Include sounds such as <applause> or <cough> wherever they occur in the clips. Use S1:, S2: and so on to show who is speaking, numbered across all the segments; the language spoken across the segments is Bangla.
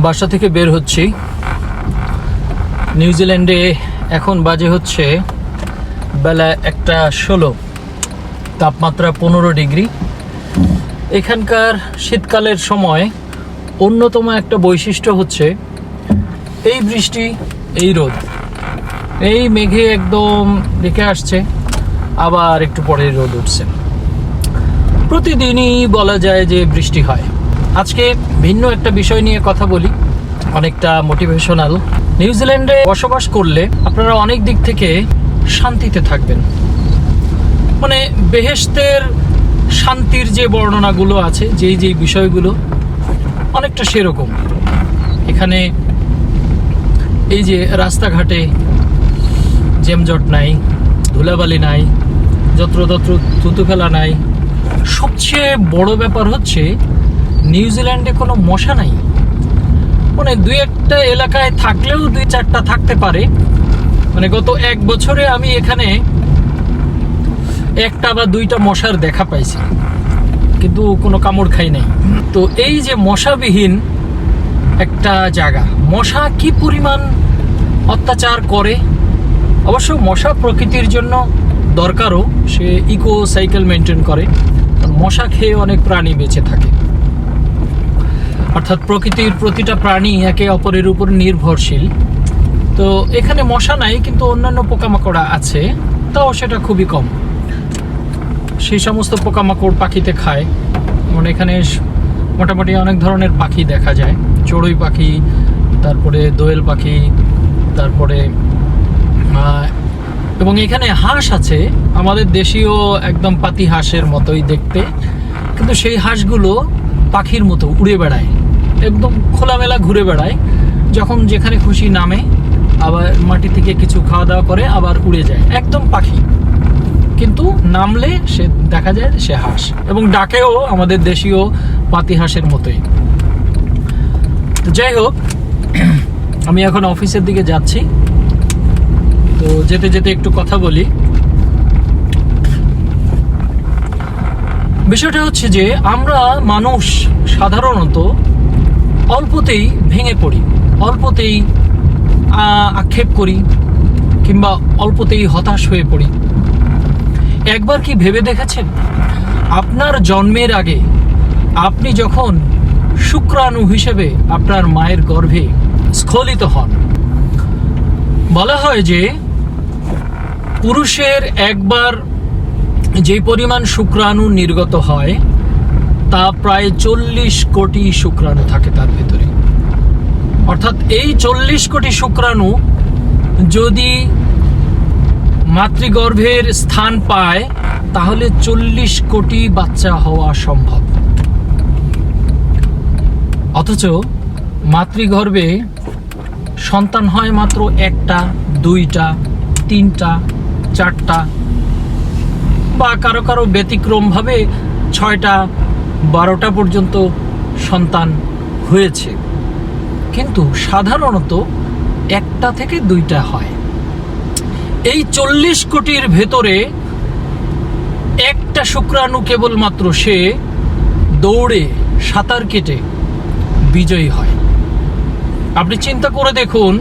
S1: বাসা থেকে বের হচ্ছি। নিউজিল্যান্ডে এখন বাজে হচ্ছে বেলা একটা ষোলো, তাপমাত্রা পনেরো ডিগ্রি। এখানকার শীতকালের সময় অন্যতম একটা বৈশিষ্ট্য হচ্ছে এই বৃষ্টি, এই রোদ। এই মেঘে একদম রেখে আসছে, আবার একটু পরে রোদ উঠছে। প্রতিদিনই বলা যায় যে বৃষ্টি হয়। আজকে ভিন্ন একটা বিষয় নিয়ে কথা বলি, অনেকটা মোটিভেশনাল নিউজিল্যান্ডে বসবাস করলে আপনারা অনেক দিক থেকে শান্তিতে থাকবেন। মানে বেহেশতের শান্তির যে বর্ণনাগুলো আছে, যেই যেই বিষয়গুলো, অনেকটা সেরকম। এখানে এই যে রাস্তাঘাটে জেমজট নাই, ধুলাবালি নাই, যত্রতত্র থুতু ফেলা নাই, সবচেয়ে বড় ব্যাপার হচ্ছে নিউজিল্যান্ডে কোনো মশা নাই। মানে দুই একটা এলাকায় থাকলেও দুই চারটা থাকতে পারে। মানে গত এক বছরে আমি এখানে একটা বা দুইটা মশার দেখা পাইছি। কিন্তু কোনো কামড় খাই নাই। তো এই যে মশাবিহীন একটা জায়গা, মশা কি পরিমাণ অত্যাচার করে? অবশ্য মশা প্রকৃতির জন্য দরকারও, সে ইকো সাইকেল মেনটেন করে। মশা খেয়ে অনেক প্রাণী বেঁচে থাকে। অর্থাৎ প্রকৃতির প্রতিটা প্রাণী একে অপরের উপর নির্ভরশীল। তো এখানে মশা নাই, কিন্তু অন্যান্য পোকামাকড়া আছে, তাও সেটা খুবই কম। সেই সমস্ত পোকামাকড় পাখিতে খায়। মানে এখানে মোটামুটি অনেক ধরনের পাখি দেখা যায়। চড়ুই পাখি, তারপরে দোয়েল পাখি, তারপরে এবং এখানে হাঁস আছে। আমাদের দেশীয় একদম পাতি হাঁসের মতোই দেখতে। কিন্তু সেই হাঁসগুলো পাখির মতো উড়ে বেড়ায়। একদম খোলামেলা ঘুরে বেড়ায়। যখন যেখানে খুশি নামে, আবার মাটি থেকে কিছু খাওয়া দাওয়া করে আবার উড়ে যায়। একদম পাখি। কিন্তু নামলে সে দেখা যায় সে হাঁস। এবং ডাকেও আমাদের দেশীয় পাতি হাঁসের মতোই। তো যাই হোক, <clears throat> আমি এখন অফিসের দিকে যাচ্ছি। তো যেতে যেতে একটু কথা বলি। বিষয়টা হচ্ছে যে, আমরা মানুষ সাধারণত অল্পতেই ভেঙে পড়ি, অল্পতেই আক্ষেপ করি কিংবা অল্পতেই হতাশ হয়ে পড়ি। একবার কি ভেবে দেখেছেন? আপনার জন্মের আগে আপনি যখন শুক্রাণু হিসেবে আপনার মায়ের গর্ভে স্খলিত হন, বলা হয় যে পুরুষের একবার যে পরিমাণ শুক্রাণু নির্গত হয় তা প্রায় চল্লিশ কোটি শুক্রাণু থাকে তার ভেতরে। অর্থাৎ এই চল্লিশ কোটি শুক্রাণু যদি মাতৃগর্ভের স্থান পায়, তাহলে চল্লিশ কোটি বাচ্চা হওয়া সম্ভব। অথচ মাতৃগর্ভে সন্তান হয় মাত্র একটা, দুইটা, তিনটা, চারটা, বা কারও কারও ব্যতিক্রমভাবে ছয়টা বারোটা পর্যন্ত সন্তান হয়েছে। কিন্তু সাধারণত একটা থেকে দুইটা হয়। এই চল্লিশ কোটির ভেতরে একটা শুক্রাণু কেবলমাত্র সে দৌড়ে, সাঁতার কেটে বিজয়ী হয়। আপনি চিন্তা করে দেখুন,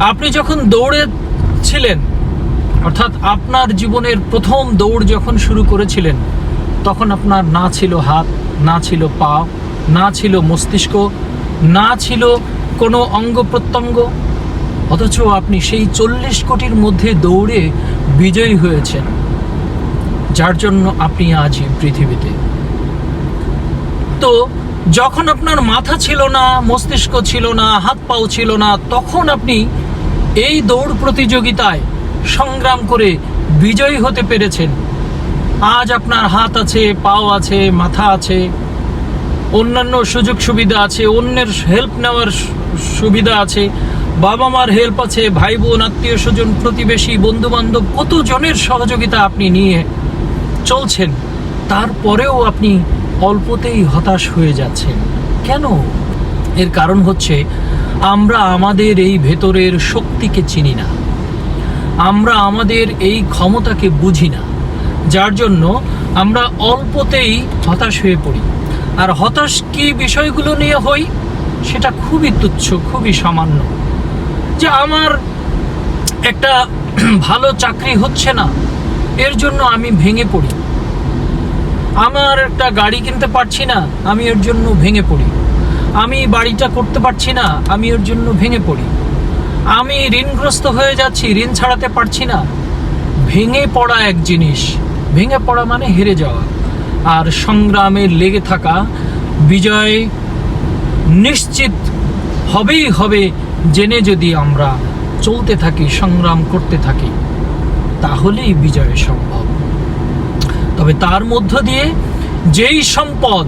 S1: আপনি যখন দৌড়ে ছিলেন অর্থাৎ আপনার জীবনের প্রথম দৌড় যখন শুরু করেছিলেন তখন আপনার না ছিল হাত, না ছিল পা, না ছিল মস্তিষ্ক, না ছিল কোনো অঙ্গ প্রত্যঙ্গ। অথচ আপনি সেই চল্লিশ কোটির মধ্যে দৌড়ে বিজয়ী হয়েছেন, যার জন্য আপনি আজ পৃথিবীতে। তো যখন আপনার মাথা ছিল না, মস্তিষ্ক ছিল না, হাত পাও ছিল না, তখন আপনি এই দৌড় প্রতিযোগিতায় সংগ্রাম করে বিজয়ী হতে পেরেছেন। আজ আপনার হাত আছে, পাও আছে, মাথা আছে। অন্যান্য সুযোগ সুবিধা আছে, অন্যের হেল্প নেওয়ার সুবিধা আছে। বাবা মার হেল্প আছে ভাই বোন আত্মীয় স্বজন প্রতিবেশী বন্ধু বান্ধব কত জনের সহযোগিতা আপনি নিয়ে চলছেন, তারপরেও আপনি অল্পতেই হতাশ হয়ে যাচ্ছেন। কেন? এর কারণ হচ্ছে, আমরা আমাদের এই ভেতরের শক্তিকে চিনি না। আমরা আমাদের এই ক্ষমতাকে বুঝি না। যার জন্য আমরা অল্পতেই হতাশ হয়ে পড়ি। আর হতাশ কি বিষয়গুলো নিয়ে হই, সেটা খুবই তুচ্ছ, খুবই সামান্য। যে আমার একটা <clears throat> ভালো চাকরি হচ্ছে না, এর জন্য আমি ভেঙে পড়ি। আমার একটা গাড়ি কিনতে পারছি না, আমি এর জন্য ভেঙে পড়ি। আমি বাড়িটা করতে পারছি না, আমি এর জন্য ভেঙে পড়ি। আমি ঋণগ্রস্ত হয়ে যাচ্ছি, ঋণ ছাড়াতে পারছি না। ভেঙে পড়া এক জিনিস। ভেঙে পড়া মানে হেরে যাওয়া। আর সংগ্রামে লেগে থাকা বিজয় নিশ্চিত হবেই হবে জেনে যদি আমরা চলতে থাকি, সংগ্রাম করতে থাকি, তাহলেই বিজয় সম্ভব। তবে তার মধ্য দিয়ে যেই সম্পদ,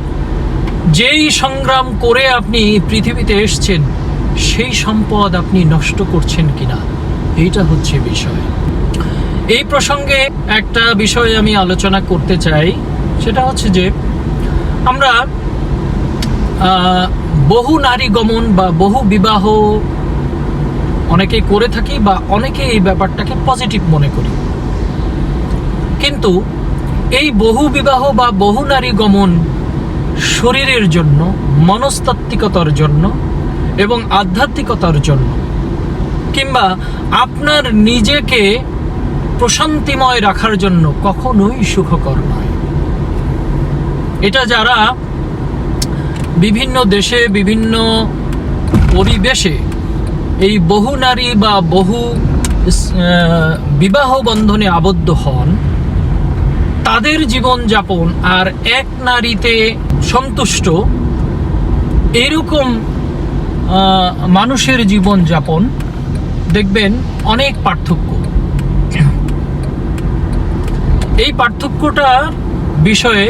S1: যেই সংগ্রাম করে আপনি পৃথিবীতে এসছেন, সেই সম্পদ আপনি নষ্ট করছেন কিনা, এইটা হচ্ছে বিষয়। এই প্রসঙ্গে একটা বিষয় আমি আলোচনা করতে চাই। সেটা হচ্ছে যে, আমরা বহু নারী গমন বা বহু বিবাহ অনেকে করে থাকি বা অনেকে এই ব্যাপারটাকে পজিটিভ মনে করি। কিন্তু এই বহু বিবাহ বা বহু নারী গমন শরীরের জন্য, মনস্তাত্ত্বিকতার জন্য এবং আধ্যাত্মিকতার জন্য কিংবা আপনার নিজেকে প্রশান্তিময় রাখার জন্য কখনোই সুখকর নয়। এটা যারা বিভিন্ন দেশে, বিভিন্ন পরিবেশে এই বহু নারী বা বহু বিবাহ বন্ধনে আবদ্ধ হন, তাদের জীবনযাপন আর এক নারীতে সন্তুষ্ট, এরকম মানুষের জীবনযাপন দেখবেন অনেক পার্থক্য। এই পার্থক্যটার বিষয়ে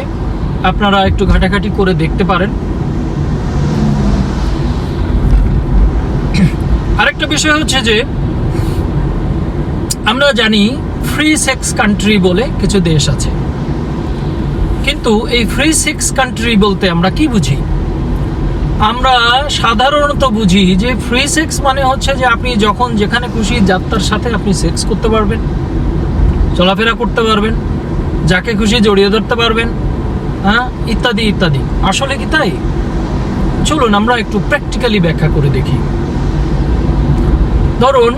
S1: আপনারা একটু ঘাটাঘাটি করে দেখতে পারেন। আরেকটা বিষয় হচ্ছে যে, আমরা জানি ফ্রি সেক্স কান্ট্রি বলে কিছু দেশ আছে। কিন্তু এই ফ্রি সেক্স কান্ট্রি বলতে আমরা কি বুঝি? আমরা সাধারণত বুঝি যে ফ্রি সেক্স মানে হচ্ছে যে আপনি যখন যেখানে খুশি যাত্রার সাথে আপনি সেক্স করতে পারবেন, চলাফেরা করতে পারবেন যাকে খুশি জড়িয়ে ধরতে পারবেন হ্যাঁ ইত্যাদি ইত্যাদি। আসলে কি তাই? চলুন আমরা একটু প্র্যাকটিক্যালি ব্যাখ্যা করে দেখি। ধরুন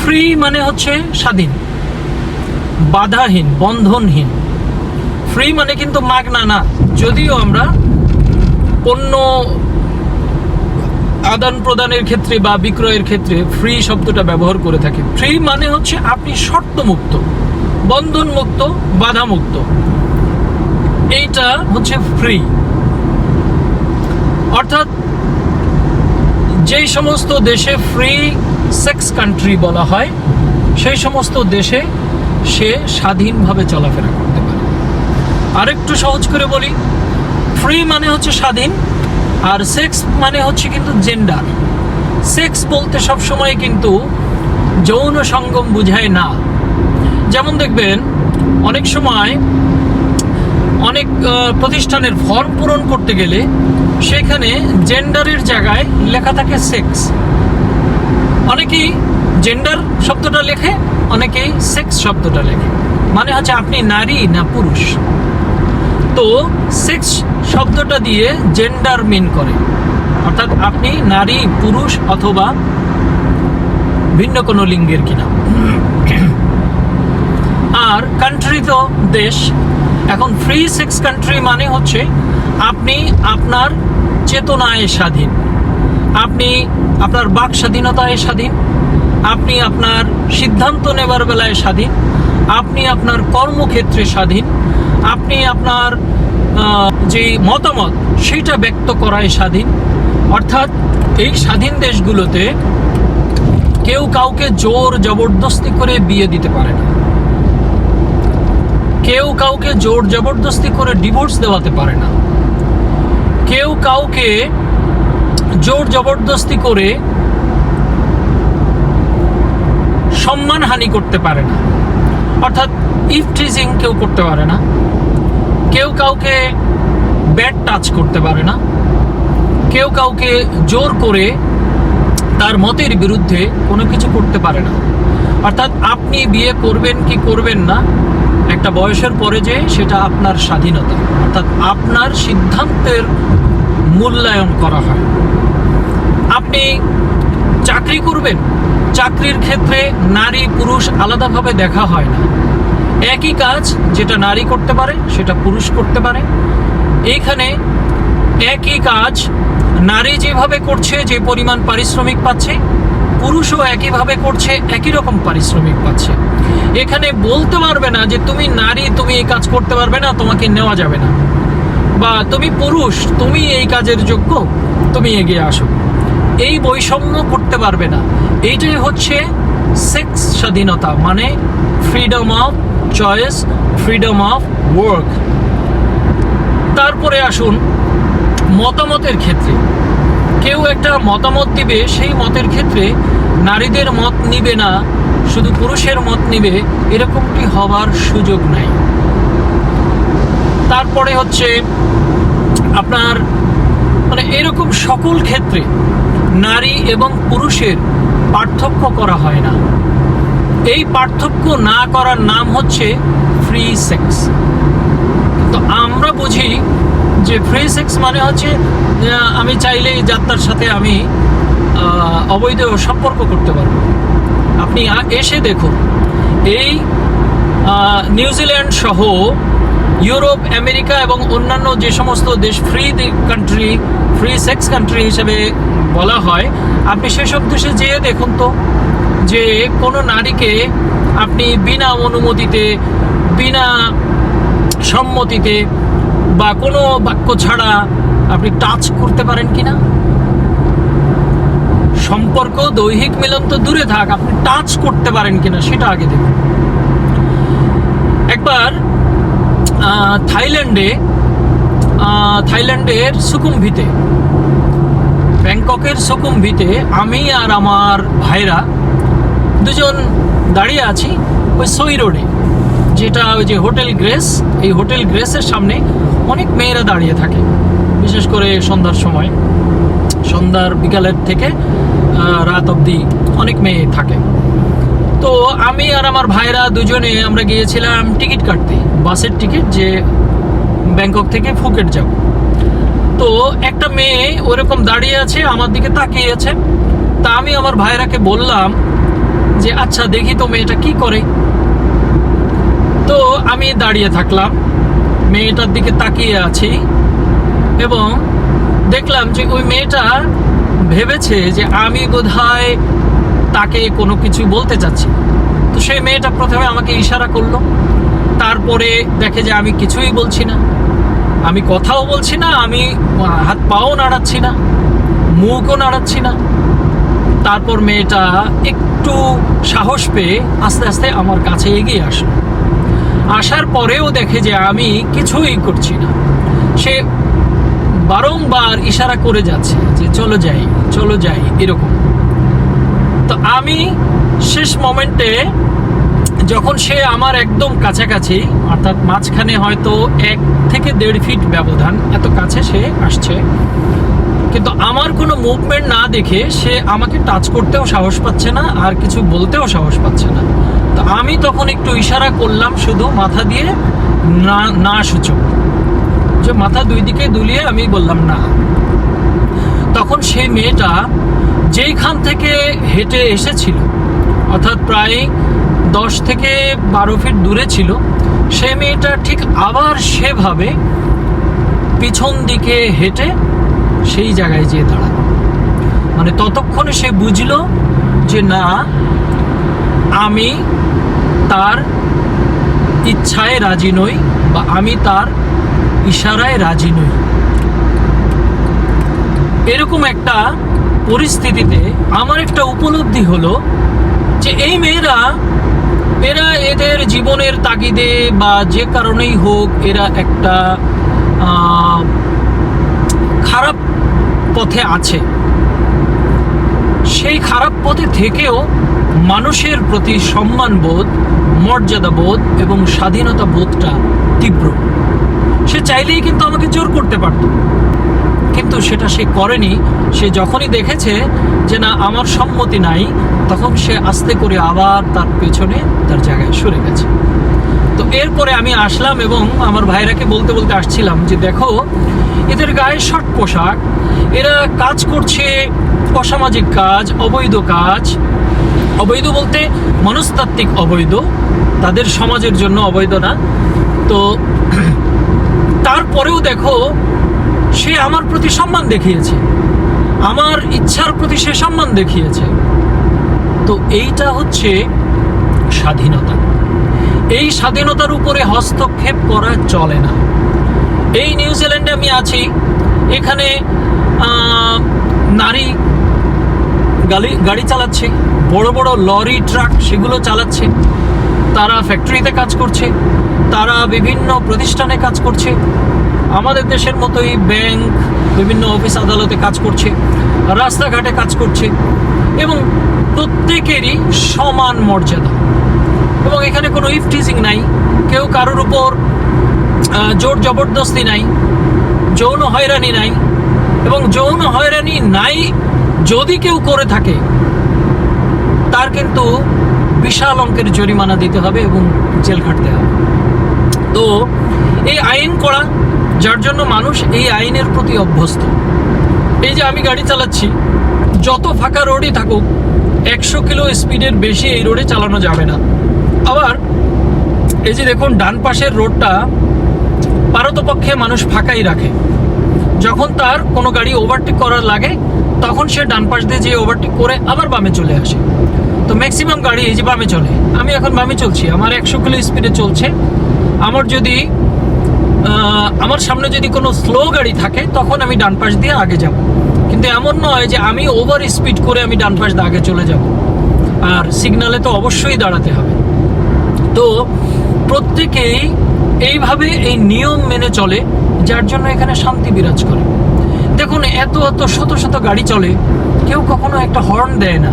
S1: ফ্রি মানে হচ্ছে স্বাধীন, বাধাহীন, বন্ধনহীন। ফ্রি মানে কিন্তু মাগনা না, যদিও আমরা পণ্য আদান প্রদানের ক্ষেত্রে বা বিক্রয়ের ক্ষেত্রে ফ্রি শব্দটা ব্যবহার করে থাকি। ফ্রি মানে হচ্ছে আপনি শর্তমুক্ত। বন্ধনমুক্ত, বাধামুক্ত। এইটা হচ্ছে ফ্রি অর্থাৎ যেই সমস্ত দেশে ফ্রি সেক্স কান্ট্রি বলা হয়, সেই সমস্ত দেশে সে স্বাধীনভাবে চলাফেরা করতে পারে। আরেকটু সহজ করে বলি ফ্রি মানে হচ্ছে স্বাধীন, আর সেক্স মানে হচ্ছে কিন্তু জেন্ডার সেক্স বলতে সবসময় কিন্তু যৌন সঙ্গম বুঝায় না। যেমন দেখবেন, অনেক সময় অনেক প্রতিষ্ঠানের ফর্ম পূরণ করতে গেলে সেখানে জেন্ডারের জায়গায় লেখা থাকে সেক্স অনেকেই জেন্ডার শব্দটা লেখে, অনেকেই সেক্স শব্দটা লেখে। মানে হচ্ছে আপনি নারী না পুরুষ। তো সেক্স শব্দটা দিয়ে জেন্ডার মিন করে। অর্থাৎ আপনি নারী, পুরুষ অথবা ভিন্ন কোনো লিঙ্গের কিনা। আর কান্ট্রি তো দেশ। এখন ফ্রি সেক্স কান্ট্রি মানে হচ্ছে আপনি আপনার চেতনায় স্বাধীন। আপনি আপনার বাক স্বাধীনতায় স্বাধীন। আপনি আপনার সিদ্ধান্ত নেবার বেলায় স্বাধীন। আপনি আপনার কর্মক্ষেত্রে স্বাধীন। আপনি আপনার যে মতামত সেটা ব্যক্ত করায় স্বাধীন। অর্থাৎ এই স্বাধীন দেশগুলোতে কেউ কাউকে জোর জবরদস্তি করে বিয়ে দিতে পারে না। কেউ কাউকে জোর জবরদস্তি করে ডিভোর্স দেওয়াতে পারে না। কেউ কাউকে জোর জবরদস্তি করে সম্মানহানি করতে পারে না। অর্থাৎ ইফটিজিং কেউ করতে পারে না। কেউ কাউকে ব্যাড টাচ করতে পারে না। কেউ কাউকে জোর করে তার মতের বিরুদ্ধে কোনো কিছু করতে পারে না। অর্থাৎ আপনি বিয়ে করবেন কি করবেন না একটা বয়সের পরে যে সেটা আপনার স্বাধীনতা। অর্থাৎ আপনার সিদ্ধান্তের মূল্যায়ন করা হয়। আপনি চাকরি করবেন, চাকরির ক্ষেত্রে নারী পুরুষ আলাদাভাবে দেখা হয় না। একই কাজ যেটা নারী করতে পারে, সেটা পুরুষ করতে পারে। এইখানে একই কাজ নারী যেভাবে করছে, যে পরিমাণ পারিশ্রমিক পাচ্ছে পুরুষও একইভাবে করছে, একই রকম পারিশ্রমিক পাচ্ছে। এখানে বলতে পারবে না যে তুমি নারী, তুমি এই কাজ করতে পারবে না, তোমাকে নেওয়া যাবে না। বা তুমি পুরুষ, তুমি এই কাজের যোগ্য, তুমি এগিয়ে আসো। এই বৈষম্য করতে পারবে না। এইটাই হচ্ছে সেক্স স্বাধীনতা মানে freedom of choice freedom of work তারপরে আসুন মতামতের ক্ষেত্রে। কেউ একটা মতামত দিবে, সেই মতের ক্ষেত্রে নারীদের মত নিবে না, শুধু পুরুষের মত নিবে, এরকমটি হবার সুযোগ নাই। তারপরে হচ্ছে আপনার মানে এরকম সকল ক্ষেত্রে নারী এবং পুরুষের পার্থক্য করা হয় না। এই পার্থক্য না করার নাম হচ্ছে ফ্রি সেক্স তো আমরা বুঝি যে ফ্রি সেক্স মানে হচ্ছে আমি চাইলেই যাত্রার সাথে আমি অবৈধ সম্পর্ক করতে পারব। আপনি এসে দেখুন, এই নিউজিল্যান্ড সহ ইউরোপ, আমেরিকা এবং অন্যান্য যে সমস্ত দেশ free country free sex country হিসেবে বলা হয়, আপনি সেসব দেশে যেয়ে দেখুন তো, যে কোনো নারীকে আপনি বিনা অনুমতিতে, বিনা সম্মতিতে বা কোনো বাক্য ছাড়া আপনি টাচ করতে পারেন কিনা? সম্পর্ক, দৈহিক মিলন তো দূরে থাক, আপনি টাচ করতে পারেন কিনা সেটা আগে দেখুন। একবার থাইল্যান্ডে থাইল্যান্ডের সুকুমভিতে, ব্যাংককের সুকুমভিতে আমি আর আমার ভাইরা দুজন দাঁড়িয়ে আছি ওই সই রোডে, যেটা ওই যে হোটেল গ্রেস, এই হোটেল গ্রেসের সামনে অনেক মেয়েরা দাঁড়িয়ে থাকে। বিশেষ করে সন্ধ্যার সময়। সন্ধ্যার বিকালের থেকে রাত অবধি অনেক মেয়ে থাকে। তো আমি আর আমার ভাইরা দুজনে আমরা গিয়েছিলাম টিকিট কাটতে, বাসের টিকিট যে ব্যাংকক থেকে ফুকেট যাব। তো একটা মেয়ে ওরকম দাঁড়িয়ে আছে, আমার দিকে তাকিয়ে আছে। তা আমি আমার ভাইরাকে বললাম যে আচ্ছা দেখি তো মেয়েটা কি করে। তো আমি দাঁড়িয়ে থাকলাম। মেয়েটার দিকে তাকিয়ে আছি। এবং দেখলাম যে ওই মেয়েটা ভেবেছে যে আমি বোধহয় তাকে কোনো কিছু বলতে চাচ্ছি। তো সেই মেয়েটা প্রথমে আমাকে ইশারা করল। তারপরে দেখে যে আমি কিছুই বলছি না। আমি কথাও বলছি না, আমি হাত পাও নাড়াচ্ছি না, মুখও নাড়াচ্ছি না। তারপর মেয়েটা একটু সাহস পেয়ে আস্তে আস্তে আমার কাছে এগিয়ে আসলো। আসার পরেও দেখে যে আমি কিছুই করছি না। সে বারংবার ইশারা করে যাচ্ছে যে চলো যাই চলো যাই, এরকম। তো আমি শেষ মোমেন্টে যখন সে আমার একদম কাছাকাছি, অর্থাৎ মাঝখানে হয়তো এক থেকে দেড় ফিট ব্যবধান, এত কাছে সে আসছে। কিন্তু আমার কোনো মুভমেন্ট না দেখে সে আমাকে টাচ করতেও সাহস পাচ্ছে না, আর কিছু বলতেও সাহস পাচ্ছে না। তো আমি তখন একটু ইশারা করলাম শুধু মাথা দিয়ে না না সূচক। যে মাথা দুই দিকে দুলিয়ে আমি বললাম না। তখন সেই মেয়েটা যেইখান থেকে হেঁটে এসেছিল, অর্থাৎ প্রায় দশ থেকে বারো ফিট দূরে ছিল, সে মেয়েটা ঠিক আবার সেভাবে পিছন দিকে হেঁটে সেই জায়গায় যেয়ে দাঁড়াল। মানে ততক্ষণে সে বুঝলো যে না, আমি তার ইচ্ছায় রাজি নই বা আমি তার ইশারায় রাজি নই। এরকম একটা পরিস্থিতিতে আমার একটা উপলব্ধি হলো যে এই মেয়েরা, এরা এদের জীবনের তাগিদে বা যে কারণেই হোক এরা একটা খারাপ পথে আছে। সেই খারাপ পথে থেকেও মানুষের প্রতি সম্মানবোধ, মর্যাদাবোধ এবং স্বাধীনতা বোধটা তীব্র। সে চাইলেই কিন্তু আমাকে জোর করতে পারত। কিন্তু সেটা সে করেনি। সে যখনই দেখেছে যে না, আমার সম্মতি নাই, তখন সে আস্তে করে আবার তার পেছনে তার জায়গায় সরে গেছে। তো এরপরে আমি আসলাম এবং আমার ভাইরাকে বলতে বলতে আসছিলাম যে, দেখো, এদের গায়ে শর্ট পোশাক, এরা কাজ করছে অসামাজিক কাজ, অবৈধ কাজ। অবৈধ বলতে মনস্তাত্ত্বিক অবৈধ, তাদের সমাজের জন্য অবৈধ না। তো তারপরেও দেখো, সে আমার প্রতি সম্মান দেখিয়েছে। আমার ইচ্ছার প্রতি সে সম্মান দেখিয়েছে। তো এইটা হচ্ছে স্বাধীনতা। এই স্বাধীনতার উপরে হস্তক্ষেপ করা চলে না। এই নিউজিল্যান্ডে আমি আছি। এখানে নারী গাড়ি গাড়ি চালাচ্ছে, বড় বড় লরি, ট্রাক সেগুলো চালাচ্ছে। তারা ফ্যাক্টরিতে কাজ করছে, তারা বিভিন্ন প্রতিষ্ঠানে কাজ করছে। আমাদের দেশের মতোই ব্যাংক বিভিন্ন অফিস আদালতে কাজ করছে, রাস্তাঘাটে কাজ করছে, এবং প্রত্যেকেরই সমান মর্যাদা। এবং এখানে কোনো ইফটিজিং নাই, কেউ কারোর উপর জোর জবরদস্তি নাই, যৌন হয়রানি নাই, এবং যৌন হয়রানি নাই যদি কেউ করে থাকে, তার কিন্তু বিশাল অঙ্কের জরিমানা দিতে হবে এবং জেল খাটতে হবে। তো, এই আইন করা যার জন্য মানুষ এই আইনের প্রতি অভ্যস্ত। এই যে আমি গাড়ি চালাচ্ছি, যত ফাঁকা রোডই থাকুক, একশো কিলো স্পিডের বেশি এই রোডে চালানো যাবে না। আবার, এই যে দেখুন, ডান পাশের রোডটা পারতপক্ষে মানুষ ফাঁকাই রাখে। যখন তার কোনো গাড়ি ওভারটেক করার লাগে, তখন সে ডান পাশ দিয়ে যে ওভারটেক করে আবার বামে চলে আসে। তো ম্যাক্সিমাম গাড়ি এই যে বামে চলে। আমি এখন বামে চলছি। আমার একশো কিলো স্পিডে চলছে। আমার যদি আমার সামনে যদি কোনো স্লো গাড়ি থাকে, তখন আমি ডান পাশ দিয়ে আগে যাব। কিন্তু এমন নয় যে আমি ওভার স্পিড করে আমি ডান পাশ দিয়ে আগে চলে যাব। আর সিগনালে তো অবশ্যই দাঁড়াতে হবে। তো প্রত্যেকেই এইভাবে এই নিয়ম মেনে চলে, যার জন্য এখানে শান্তি বিরাজ করে। দেখুন, এত এত শত শত গাড়ি চলে, কেউ কখনো একটা হর্ন দেয় না।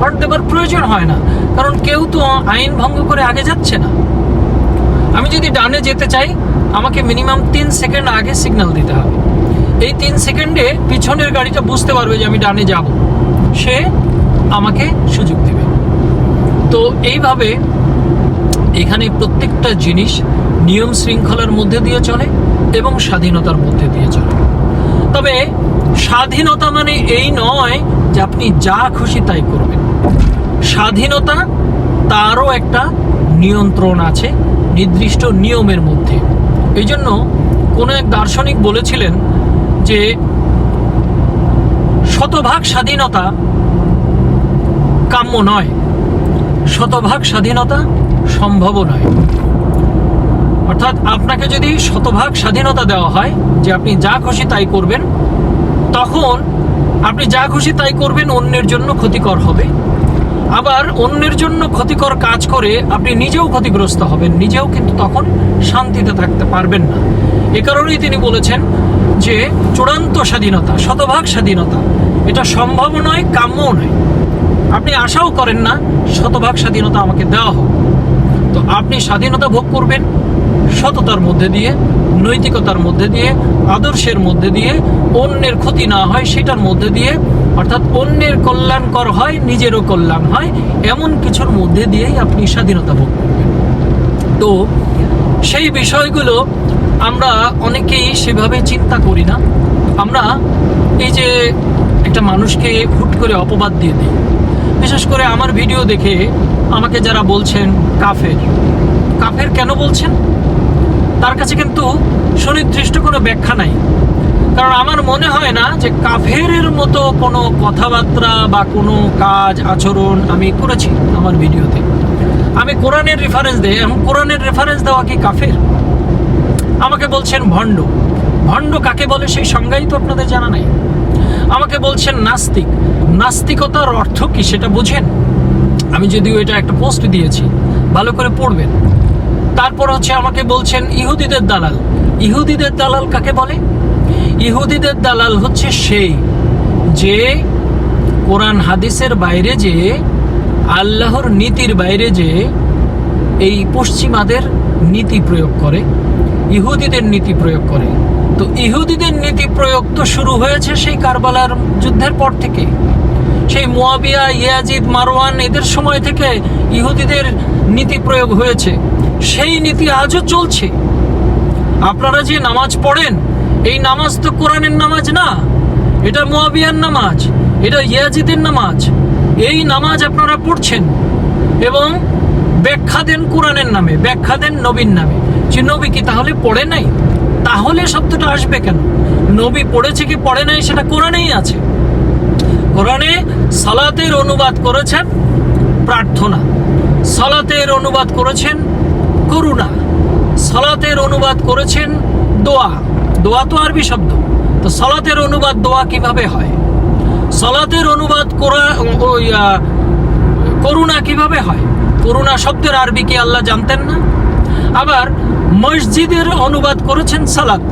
S1: হর্ন দেবার প্রয়োজন হয় না, কারণ কেউ তো আইন ভঙ্গ করে আগে যাচ্ছে না। আমি যদি ডানে যেতে চাই আমাকে মিনিমাম তিন সেকেন্ড আগে সিগন্যাল দিতে হবে। এই তিন সেকেন্ডে পিছনের গাড়িটা বুঝতে পারবে যে আমি ডানে যাব। সে আমাকে সুযোগ দেবে। তো এইভাবে এখানে প্রত্যেকটা জিনিস নিয়ম শৃঙ্খলার মধ্যে দিয়ে চলে এবং স্বাধীনতার মধ্যে দিয়ে চলে। তবে স্বাধীনতা মানে এই নয় যে আপনি যা খুশি তাই করবেন। স্বাধীনতা তারও একটা নিয়ন্ত্রণ আছে, নির্দিষ্ট নিয়মের মধ্যে। এই জন্য কোনো এক দার্শনিক বলেছিলেন যে শতভাগ স্বাধীনতা কাম্য নয়, শতভাগ স্বাধীনতা সম্ভব নয়। অর্থাৎ আপনাকে যদি শতভাগ স্বাধীনতা দেওয়া হয় যে আপনি যা খুশি তাই করবেন, তখন আপনি যা খুশি তাই করবেন, অন্যের জন্য ক্ষতিকর হবে। আবার অন্যের জন্য ক্ষতিকর কাজ করে আপনি নিজেও ক্ষতিগ্রস্ত হবেন, নিজেও কিন্তু তখন শান্তিতে থাকতে পারবেন না। এ কারণেই তিনি বলেছেন যে চূড়ান্ত স্বাধীনতা, শতভাগ স্বাধীনতা, এটা সম্ভব নয় কাম্যও নয়। আপনি আশাও করেন না, শতভাগ স্বাধীনতা আমাকে দেওয়া হোক। তো আপনি স্বাধীনতা ভোগ করবেন সততার মধ্যে দিয়ে, নৈতিকতার মধ্যে দিয়ে, আদর্শের মধ্যে দিয়ে, অন্যের ক্ষতি না হয় সেটার মধ্যে দিয়ে অর্থাৎ অন্যের কল্যাণকর হয়, নিজেরও কল্যাণ হয়, এমন কিছুর মধ্যে দিয়েই আপনি স্বাধীনতা ভোগ করবেন। তো সেই বিষয়গুলো আমরা অনেকেই সেভাবে চিন্তা করি না। আমরা এই যে একটা মানুষকে হুট করে অপবাদ দিয়ে দিই। বিশেষ করে আমার ভিডিও দেখে আমাকে যারা বলছেন কাফের কাফের কেন বলছেন? তার কাছে কিন্তু সুনির্দিষ্ট কোনো ব্যাখ্যা নাই। কারণ আমার মনে হয় না যে কাফেরের মতো কোনো কথাবার্তা বা কোনো কাজ, আচরণ আমি করেছি আমার ভিডিওতে। আমি কোরআনের রেফারেন্স দেই এবং কোরআনের রেফারেন্স দেওয়া কি কাফের? আমাকে বলছেন ভণ্ড। ভণ্ড কাকে বলে সেই সংজ্ঞাই তো আপনাদের জানা নাই। আমাকে বলছেন নাস্তিক। নাস্তিকতার অর্থ কি সেটা বুঝেন? আমি যদিও এটা একটা পোস্ট দিয়েছি, ভালো করে পড়বেন। তারপর হচ্ছে আমাকে বলছেন ইহুদিদের দালাল। ইহুদিদের দালাল কাকে বলে? ইহুদিদের দালাল হচ্ছে সেই যে কোরআন হাদিসের বাইরে যে, আল্লাহর নীতির বাইরে যে এই পশ্চিমাদের নীতি প্রয়োগ করে, ইহুদিদের নীতি প্রয়োগ করে। তো ইহুদিদের নীতি প্রয়োগ তো শুরু হয়েছে সেই কারবালার যুদ্ধের পর থেকে। সেই মোয়াবিয়া, ইয়াজিদ, মারওয়ান এদের সময় থেকে ইহুদিদের নীতি প্রয়োগ হয়েছে। সেই নীতি আজও চলছে। আপনারা যে নামাজ পড়েন এই নামাজ তো কোরআনের নামাজ না। এটা মোয়াবিয়ার নামাজ, এটা ইয়াজিদের নামাজ। এই নামাজ আপনারা পড়ছেন এবং ব্যাখ্যা দেন কোরআনের নামে, ব্যাখ্যা দেন নবীর নামে। যে নবী কি তাহলে পড়ে নাই? তাহলে শব্দটা আসবে কেন? নবী পড়েছে কি পড়ে নাই সেটা কোরআনেই আছে। কোরআনে সালাতের অনুবাদ করেছেন প্রার্থনা। সালাতের অনুবাদ করেছেন করুণা। সালাতের অনুবাদ করেছেন দোয়া। দোয়া তো আরবি শব্দ। তো সালাতের অনুবাদ দোয়া কীভাবে হয়? সালাতের অনুবাদ করা করুণা কীভাবে হয়? করুণা শব্দের আরবি কি আল্লাহ জানতেন না? আবার মসজিদের অনুবাদ করেছেন সালাত।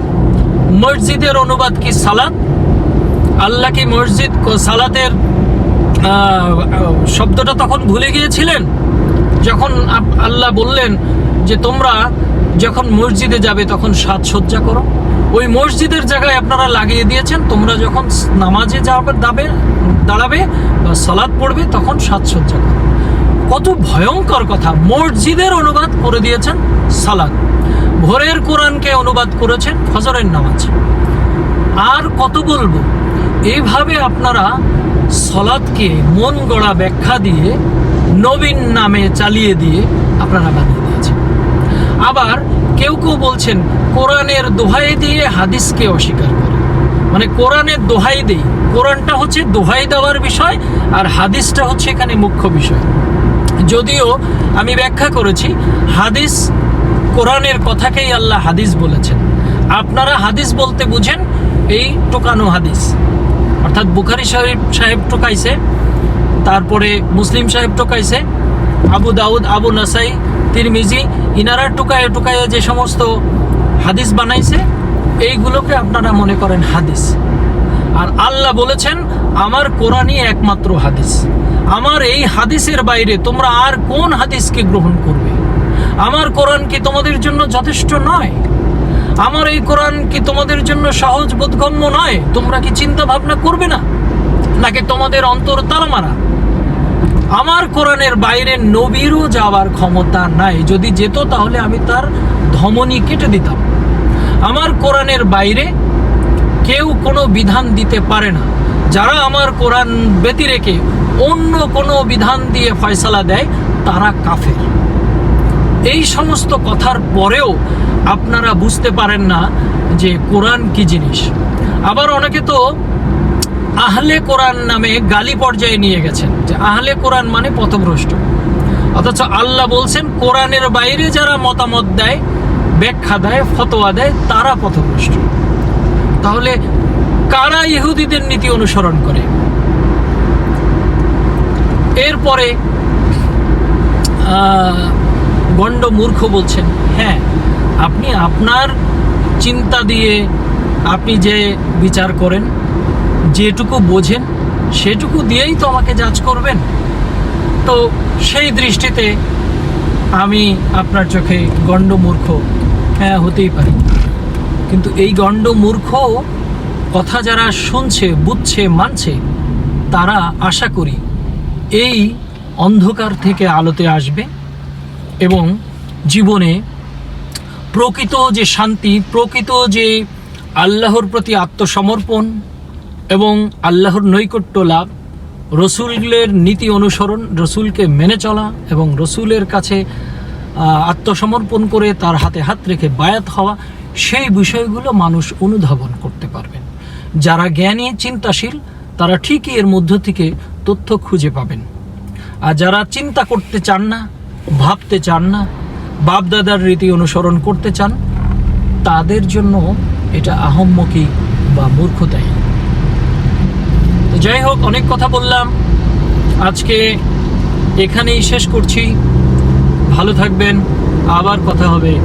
S1: মসজিদের অনুবাদ কি সালাত? আল্লাহ কি মসজিদ সালাতের শব্দটা তখন ভুলে গিয়েছিলেন? যখন আল্লাহ বললেন যে তোমরা যখন মসজিদে যাবে তখন সাজসজ্জা করো। ওই মসজিদের জায়গায় আপনারা লাগিয়ে দিয়েছেন, তোমরা যখন নামাজে যাবে, দাবে, দাঁড়াবে বা সালাদ পড়বে, তখন সাজসজ্জা করো। কত ভয়ঙ্কর কথা, মসজিদের অনুবাদ করে দিয়েছেন সালাদ ভোরের কোরআনকে অনুবাদ করেছেন ফজরের নামাজ। আর কত বলব এইভাবে আপনারা সলাদকে মন গড়া ব্যাখ্যা দিয়ে নবীন নামে চালিয়ে দিয়ে আপনারা বানিয়ে দিয়েছেন। আবার কেউ কেউ বলছেন, কোরআনের দোহাই দিয়ে হাদিসকে অস্বীকার করে। মানে কোরআনের দোহাই দেই কোরআনটা হচ্ছে দোহাই দেওয়ার বিষয় আর হাদিসটা হচ্ছে এখানে মুখ্য বিষয়। যদিও আমি ব্যাখ্যা করেছি, হাদিস কোরআনের কথাকেই আল্লাহ হাদিস বলেছেন। আপনারা হাদিস বলতে বুঝেন, এই টোকানো হাদিস। অর্থাৎ বুখারি সাহেব সাহেব টোকাইছে, তারপরে মুসলিম সাহেব টোকাইছে, আবু দাউদ, আবু নাসাই তিরমিজি, ইনারা টোকায় টোকায় যে সমস্ত হাদিস বানাইছে, এইগুলোকে আপনারা মনে করেন হাদিস। আর আল্লাহ বলেছেন, আমার কোরআনই একমাত্র হাদিস। আমার এই হাদিসের বাইরে তোমরা আর কোন হাদিসকে গ্রহণ করবে? আমার কোরআন কি তোমাদের জন্য যথেষ্ট নয়? আমার এই কোরআন কি তোমাদের জন্য সহজ বোধগম্য নয়? তোমরা কি চিন্তা ভাবনা করবে না? নাকি তোমাদের অন্তর তালা মারা আমার কোরআনের বাইরে নবীরও যাওয়ার ক্ষমতা নাই। যদি যেত তাহলে আমি তার ধমনী কেটে দিতাম। আমার কোরআনের বাইরে কেউ কোনো বিধান দিতে পারে না। যারা আমার কোরআন ব্যতি রেখে অন্য কোনো বিধান দিয়ে ফয়সালা দেয়, তারা কাফের। এই সমস্ত কথার পরেও আপনারা বুঝতে পারেন না যে কোরআন কি জিনিস। আবার অনেকে তো আহলে কোরআন নামে গালি পর্যায়ে নিয়ে গেছেন। যে আহলে কোরআন মানে পথভ্রষ্ট। অথচ আল্লাহ বলছেন, কোরআনের বাইরে যারা মতামত দেয়, ব্যাখ্যা দেয়, ফতোয়া দেয়, তারা পথভ্রষ্ট। তাহলে কারা ইহুদিদের নীতি অনুসরণ করে? এরপরে গণ্ড মূর্খ বলছেন হ্যাঁ আপনি আপনার চিন্তা দিয়ে আপনি যে বিচার করেন যেটুকু বোঝেন, সেটুকু দিয়েই তো আমাকে জাজ করবেন। তো সেই দৃষ্টিতে আমি আপনার চোখে গণ্ড মূর্খ হ্যাঁ হতেই পারি। কিন্তু এই গণ্ড মূর্খ কথা যারা শুনছে, বুঝছে, মানছে, তারা আশা করি এই অন্ধকার থেকে আলোতে আসবে এবং জীবনে প্রকৃত যে শান্তি, প্রকৃত যে আল্লাহর প্রতি আত্মসমর্পণ এবং আল্লাহর নৈকট্য লাভ, রসুলের নীতি অনুসরণ, রসুলকে মেনে চলা এবং রসুলের কাছে আত্মসমর্পণ করে তার হাতে হাত রেখে বায়াত হওয়া, সেই বিষয়গুলো মানুষ অনুধাবন করতে পারবেন। যারা জ্ঞানী, চিন্তাশীল, তারা ঠিকই এর মধ্য থেকে তথ্য খুঁজে পাবেন। আর যারা চিন্তা করতে চান না, ভাবতে চান না, বাপদাদার রীতি অনুসরণ করতে চান, তাদের জন্য এটা আহম্মকি বা মূর্খতাই। যাই হোক অনেক কথা বললাম। আজকে এখানেই শেষ করছি। ভালো থাকবেন। আবার কথা হবে।